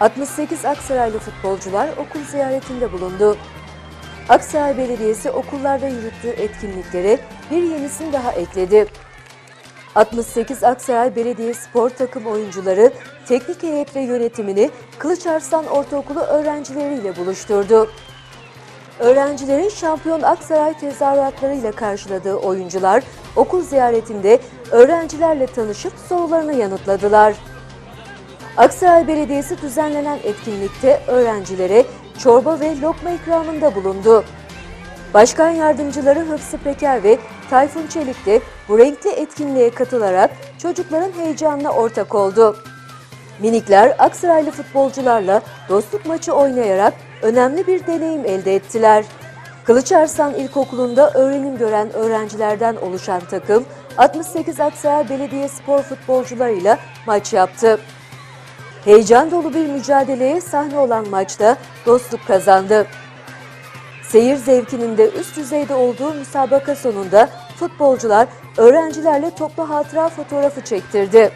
68 Aksaraylı futbolcular okul ziyaretinde bulundu. Aksaray Belediyesi okullarda yürüttüğü etkinliklere bir yenisini daha ekledi. 68 Aksaray Belediye Spor takım oyuncuları teknik heyet ve yönetimini Kılıçarslan Ortaokulu öğrencileriyle buluşturdu. Öğrencilerin şampiyon Aksaray tezahüratlarıyla karşıladığı oyuncular okul ziyaretinde öğrencilerle tanışıp sorularını yanıtladılar. Aksaray Belediyesi düzenlenen etkinlikte öğrencilere çorba ve lokma ikramında bulundu. Başkan yardımcıları Hıfzı Peker ve Tayfun Çelik de bu renkli etkinliğe katılarak çocukların heyecanına ortak oldu. Minikler Aksaraylı futbolcularla dostluk maçı oynayarak önemli bir deneyim elde ettiler. Kılıçarslan İlkokulu'nda öğrenim gören öğrencilerden oluşan takım 68 Aksaray Belediye Spor futbolcularıyla maç yaptı. Heyecan dolu bir mücadeleye sahne olan maçta dostluk kazandı. Seyir zevkinin de üst düzeyde olduğu müsabaka sonunda futbolcular öğrencilerle toplu hatıra fotoğrafı çektirdi.